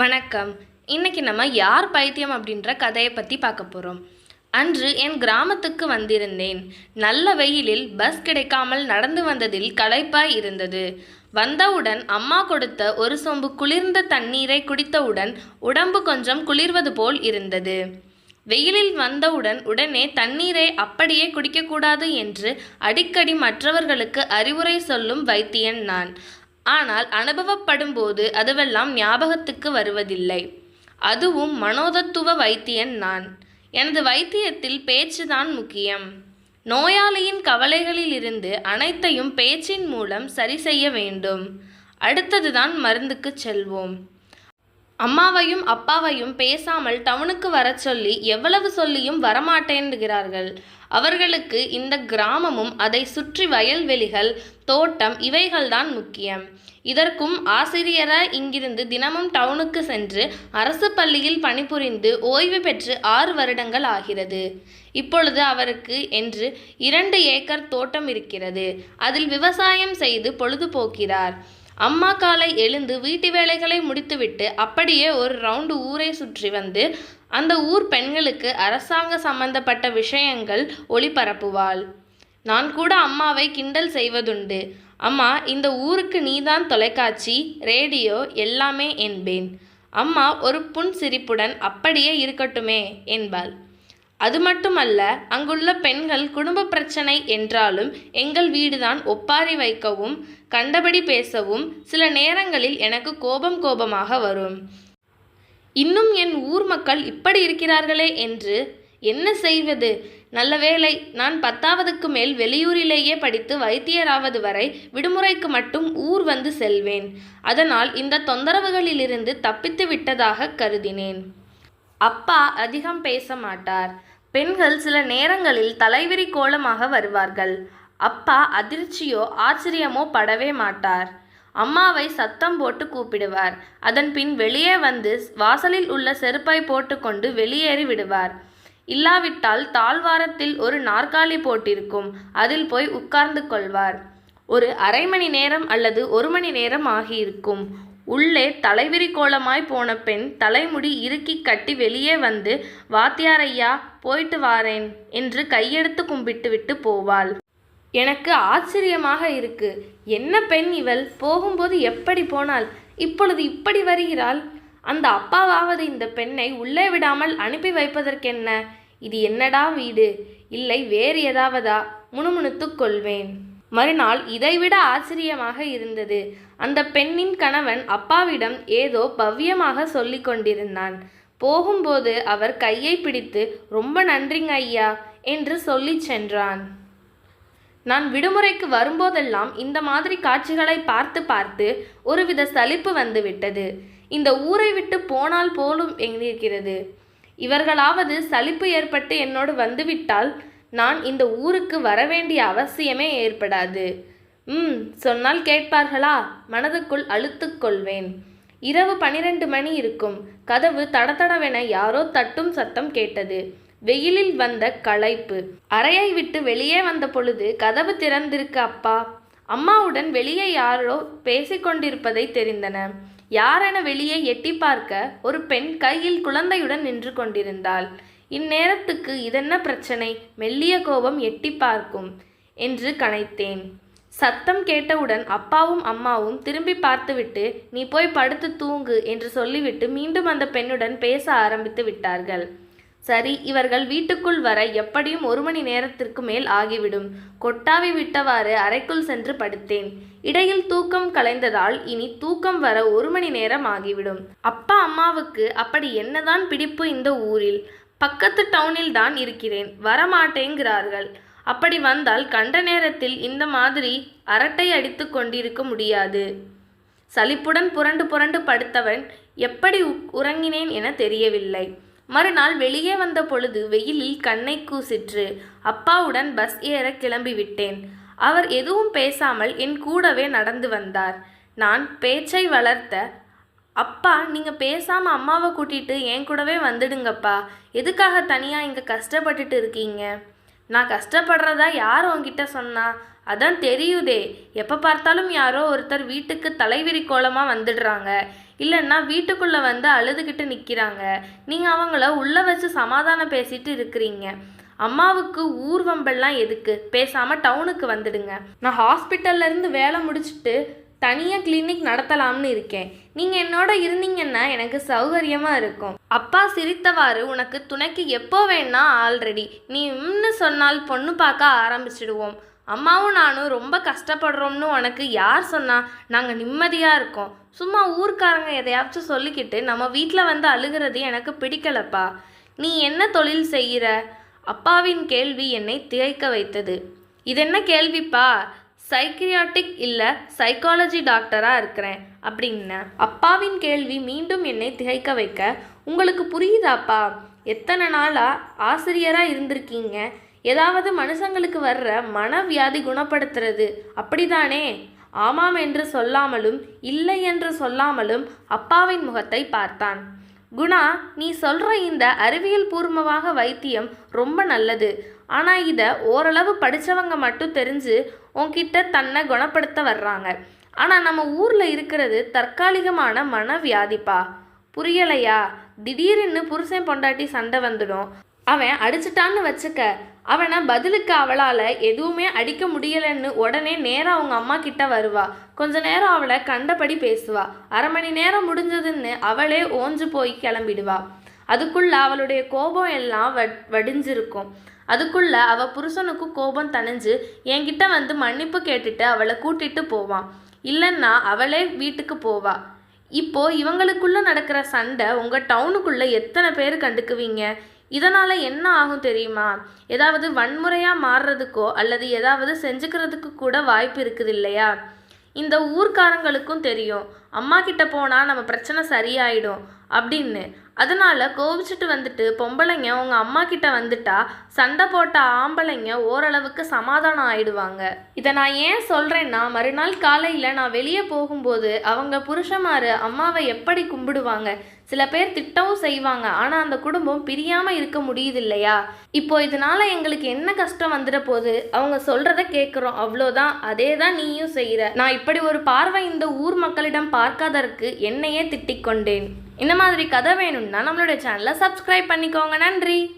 வணக்கம். இன்னைக்கு நம்ம யார் பைத்தியம் அப்படின்ற கதையை பற்றி பார்க்க போகிறோம் அன்று என் கிராமத்துக்கு வந்திருந்தேன். நல்ல வெயிலில் பஸ் கிடைக்காமல் நடந்து வந்ததில் களைப்பாய் இருந்தது. வந்தவுடன் அம்மா கொடுத்த ஒரு சொம்பு குளிர்ந்த தண்ணீரை குடித்தவுடன் உடம்பு கொஞ்சம் குளிர்வது போல் இருந்தது. வெயிலில் வந்தவுடன் உடனே தண்ணீரை அப்படியே குடிக்கக்கூடாது என்று அடிக்கடி மற்றவர்களுக்கு அறிவுரை சொல்லும் வைத்தியன் நான். ஆனால் அனுபவப்படும் போது அதுவெல்லாம் ஞாபகத்துக்கு வருவதில்லை. அதுவும் மனோதத்துவ வைத்தியன் நான். எனது வைத்தியத்தில் பேச்சுதான் முக்கியம். நோயாளியின் கவலைகளிலிருந்து அனைத்தையும் பேச்சின் மூலம் சரி செய்ய வேண்டும். அடுத்ததுதான் மருந்துக்கு செல்வோம். அம்மாவையும் அப்பாவையும் பேசாமல் டவுனுக்கு வரச் சொல்லி எவ்வளவு சொல்லியும் வரமாட்டேன்கிறார்கள். அவர்களுக்கு இந்த கிராமமும் அதை சுற்றி வயல்வெளிகள் தோட்டம் இவைகள்தான் முக்கியம். இதற்கும் ஆசிரியராக இங்கிருந்து தினமும் டவுனுக்கு சென்று அரசு பள்ளியில் பணிபுரிந்து ஓய்வு பெற்று ஆறு வருடங்கள் ஆகிறது. இப்பொழுது அவருக்கு என்று இரண்டு ஏக்கர் தோட்டம் இருக்கிறது. அதில் விவசாயம் செய்து பொழுதுபோக்கிறார். அம்மா காலை எழுந்து வீட்டு வேலைகளை முடித்துவிட்டு அப்படியே ஒரு ரவுண்டு ஊரை சுற்றி வந்து அந்த ஊர் பெண்களுக்கு அரசாங்க சம்பந்தப்பட்ட விஷயங்கள் ஒளிபரப்புவாள். நான் கூட அம்மாவை கிண்டல் செய்வதுண்டு. அம்மா இந்த ஊருக்கு நீதான் தொலைக்காட்சி ரேடியோ எல்லாமே என்பேன். அம்மா ஒரு புன் சிரிப்புடன் அப்படியே இருக்கட்டுமே என்பாள். அது மட்டுமல்ல அங்குள்ள பெண்கள் குடும்ப பிரச்சனை என்றாலும் எங்கள் வீடுதான் ஒப்பாரி வைக்கவும் கண்டபடி பேசவும் சில நேரங்களில் எனக்கு கோபம் கோபமாக வரும். இன்னும் என் ஊர் மக்கள் இப்படி இருக்கிறார்களே என்று என்ன செய்வது? நல்ல வேளை நான் பத்தாவதுக்கு மேல் வெளியூரிலேயே படித்து வைத்தியராவது வரை விடுமுறைக்கு மட்டும் ஊர் வந்து செல்வேன். அதனால் இந்த தொந்தரவுகளிலிருந்து தப்பித்து விட்டதாக கருதினேன். அப்பா அதிகம் பேச மாட்டார். பெண்கள் சில நேரங்களில் தலைவிரி கோலமாக வருவார்கள். அப்பா அதிர்ச்சியோ ஆச்சரியமோ படவே மாட்டார். அம்மாவை சத்தம் போட்டு கூப்பிடுவார். அதன் பின் வெளியே வந்து வாசலில் உள்ள செருப்பை போட்டுக்கொண்டு வெளியேறி விடுவார். இல்லாவிட்டால் தாழ்வாரத்தில் ஒரு நாற்காலி போட்டிருக்கும். அதில் போய் உட்கார்ந்து கொள்வார். ஒரு அரை மணி நேரம் அல்லது ஒரு மணி நேரம் ஆகியிருக்கும். உள்ளே தலைவிரி கோலமாய் போன பெண் தலைமுடி இறுக்கி கட்டி வெளியே வந்து வாத்தியாரையா போயிட்டு வாரேன் என்று கையெடுத்து கும்பிட்டு விட்டு போவாள். எனக்கு ஆச்சரியமாக இருக்கு. என்ன பெண் இவள்? போகும்போது எப்படி போனாள்? இப்பொழுது இப்படி வருகிறாள்? அந்த அப்பாவாவது இந்த பெண்ணை உள்ளே விடாமல் அனுப்பி வைப்பதற்கென்ன? இது என்னடா வீடு? இல்லை வேறு ஏதாவதா? முணுமுணுத்துக் கொள்வேன். மறுநாள் இதைவிட ஆச்சரியமாக இருந்தது. அந்த பெண்ணின் கணவன் அப்பாவிடம் ஏதோ பவ்யமாக சொல்லிக் கொண்டிருந்தான். போகும்போது அவர் கையை பிடித்து ரொம்ப நன்றிங்க ஐயா என்று சொல்லிச் சென்றான். நான் விடுமுறைக்கு வரும்போதெல்லாம் இந்த மாதிரி காட்சிகளை பார்த்து பார்த்து ஒருவித சலிப்பு வந்துவிட்டது இந்த ஊரை விட்டு போனால் போலும் எங்கிருக்கிறது இவர்களாவது சலிப்பு ஏற்பட்டு என்னோடு வந்துவிட்டால் நான் இந்த ஊருக்கு வரவேண்டிய அவசியமே ஏற்படாது. ம் சொன்னால் கேட்பார்களா? மனதுக்குள் அழுத்துக்கொள்வேன் இரவு பனிரெண்டு மணி இருக்கும். கதவு தடதடவென யாரோ தட்டும் சத்தம் கேட்டது. வெயிலில் வந்த களைப்பு. அறையை விட்டு வெளியே வந்த பொழுது கதவு திறந்திருக்கு அப்பா. அம்மாவுடன் வெளியே யாரோ பேசிக்கொண்டிருப்பதை தெரிந்தன. யாரென வெளியே எட்டி பார்க்க ஒரு பெண் கையில் குழந்தையுடன் நின்று கொண்டிருந்தாள். இந்நேரத்துக்கு இதென்ன பிரச்சனை? மெல்லிய கோபம் எட்டி பார்க்கும் என்று கனைத்தேன். சத்தம் கேட்டவுடன் அப்பாவும் அம்மாவும் திரும்பி பார்த்துவிட்டு நீ போய் படுத்து தூங்கு என்று சொல்லிவிட்டு மீண்டும் அந்த பெண்ணுடன் பேச ஆரம்பித்து விட்டார்கள். சரி இவர்கள் வீட்டுக்குள் வர எப்படியும் ஒரு மணி நேரத்திற்கு மேல் ஆகிவிடும். கொட்டாவி விட்டவாறு அறைக்குள் சென்று படுத்தேன். இடையில் தூக்கம் கலைந்ததால் இனி தூக்கம் வர ஒரு மணி நேரம் ஆகிவிடும். அப்பா அம்மாவுக்கு அப்படி என்னதான் பிடிப்பு இந்த ஊரில்? பக்கத்து டவுனில் தான் இருக்கிறேன் வரமாட்டேங்கிறார்கள். அப்படி வந்தால் கண்ட நேரத்தில் இந்த மாதிரி அரட்டை அடித்து கொண்டிருக்க முடியாது. சலிப்புடன் புரண்டு புரண்டு படுத்தவன் எப்படி உறங்கினேன் என தெரியவில்லை. மறுநாள் வெளியே வந்த பொழுது வெயிலில் கண்ணை கூசிற்று. அப்பாவுடன் பஸ் ஏற கிளம்பிவிட்டேன். அவர் எதுவும் பேசாமல் என் கூடவே நடந்து வந்தார். நான் பேச்சை வளர்த்த அப்பா நீங்கள் பேசாமல் அம்மாவை கூட்டிட்டு என் கூடவே வந்துடுங்கப்பா. எதுக்காக தனியாக இங்கே கஷ்டப்பட்டுட்டு இருக்கீங்க? நான் கஷ்டப்படுறதா யார் உங்ககிட்ட சொன்னா? அதான் தெரியுதே. எப்போ பார்த்தாலும் யாரோ ஒருத்தர் வீட்டுக்கு தலைவிரி கோலமாக வந்துடுறாங்க. இல்லைன்னா வீட்டுக்குள்ளே வந்து அழுதுகிட்டு நிற்கிறாங்க நீங்கள் அவங்கள உள்ளே வச்சு சமாதானம் பேசிட்டு இருக்கிறீங்க. அம்மாவுக்கு ஊர்வம்பெல்லாம் எதுக்கு? பேசாமல் டவுனுக்கு வந்துடுங்க. நான் ஹாஸ்பிட்டல்லேருந்து வேலை முடிச்சுட்டு தனியாக கிளினிக் நடத்தலாம்னு இருக்கேன். நீங்கள் என்னோட இருந்தீங்கன்னா எனக்கு சௌகரியமாக இருக்கும். அப்பா சிரித்தவாறு உனக்கு துணைக்கு எப்போ வேணா ஆல்ரெடி நீ இம்னு சொன்னால் பொண்ணு பார்க்க ஆரம்பிச்சிடுவோம். அம்மாவும் நானும் ரொம்ப கஷ்டப்படுறோம்னு உனக்கு யார் சொன்னா நாங்கள் நிம்மதியாக இருக்கோம். சும்மா ஊர்க்காரங்க எதையாச்சும் சொல்லிக்கிட்டு நம்ம வீட்டில் வந்து அழுகிறது எனக்கு பிடிக்கலப்பா. நீ என்ன தொழில் செய்கிற அப்பாவின் கேள்வி என்னை திகைக்க வைத்தது. இது என்ன கேள்விப்பா? சைக்கிரியாட்டிக் இல்லை சைக்காலஜி டாக்டராக இருக்கிறேன் அப்படின்ன? அப்பாவின் கேள்வி மீண்டும் என்னை திகைக்க வைக்க உங்களுக்கு புரியுதாப்பா? எத்தனை நாளாக ஆசிரியராக இருந்திருக்கீங்க? ஏதாவது மனுஷங்களுக்கு வர்ற மனவியாதி குணப்படுத்துறது அப்படிதானே? ஆமாம் என்று சொல்லாமலும் இல்லை என்று சொல்லாமலும் அப்பாவின் முகத்தை பார்த்தான். குணா நீ சொல்கிற இந்த அறிவியல் பூர்வமாக வைத்தியம் ரொம்ப நல்லது. ஆனால் இதை ஓரளவு படித்தவங்க மட்டும் தெரிஞ்சு உன்கிட்ட தன்னை குணப்படுத்த வர்றாங்க. ஆனால் நம்ம ஊரில் இருக்கிறது தற்காலிகமான மனவியாதிப்பா. புரியலையா? திடீர்னு புருஷன் பொண்டாட்டி சண்டை வந்துடும். அவன் அடிச்சிட்டான்னு வச்சுக்க அவனை பதிலுக்கு அவளால் எதுவுமே அடிக்க முடியலைன்னு உடனே நேராக அவங்க அம்மா கிட்ட வருவா. கொஞ்ச நேரம் அவளை கண்டபடி பேசுவா. அரை மணி நேரம் முடிஞ்சதுன்னு அவளே ஓஞ்சு போய் கிளம்பிடுவா. அதுக்குள்ள அவளுடைய கோபம் எல்லாம் வட் வடிஞ்சிருக்கும். அதுக்குள்ள அவ புருஷனுக்கு கோபம் தணிஞ்சு என்கிட்ட வந்து மன்னிப்பு கேட்டுட்டு அவளை கூட்டிட்டு போவான் இல்லைன்னா அவளே வீட்டுக்கு போவா. இப்போ இவங்களுக்குள்ள நடக்கிற சண்டை உங்க டவுனுக்குள்ள எத்தனை பேர் கண்டுக்குவீங்க? இதனால என்ன ஆகும் தெரியுமா? ஏதாவது வன்முறையா மாறுறதுக்கோ அல்லது ஏதாவது செஞ்சுக்கிறதுக்கு கூட வாய்ப்பு இருக்குது இல்லையா? இந்த ஊர்க்காரங்களுக்கும் தெரியும். அம்மா கிட்ட போனா நம்ம பிரச்சனை சரியாயிடும். அப்படின்னு அதனால் கோவிச்சிட்டு வந்துட்டு பொம்பளைங்க உங்கள் அம்மா கிட்ட வந்துட்டா சண்டை போட்ட ஆம்பளைங்க ஓரளவுக்கு சமாதானம் ஆயிடுவாங்க. இதை நான் ஏன் சொல்கிறேன்னா மறுநாள் காலையில் நான் வெளியே போகும்போது அவங்க புருஷமாரு அம்மாவை எப்படி கும்பிடுவாங்க? சில பேர் திட்டவும் செய்வாங்க. ஆனால் அந்த குடும்பம் பிரியாமல் இருக்க முடியுது இல்லையா இப்போ இதனால எங்களுக்கு என்ன கஷ்டம் வந்துட போது அவங்க சொல்கிறத கேட்குறோம் அவ்வளோதான் அதே தான் நீயும் செய்கிற நான் இப்படி ஒரு பார்வை இந்த ஊர் மக்களிடம் பார்க்காதற்கு என்னையே திட்டிக் கொண்டேன். இந்த மாதிரி கதை வேணும்னா நம்மளுடைய சேனலை சப்ஸ்கிரைப் பண்ணிக்கோங்க. நன்றி.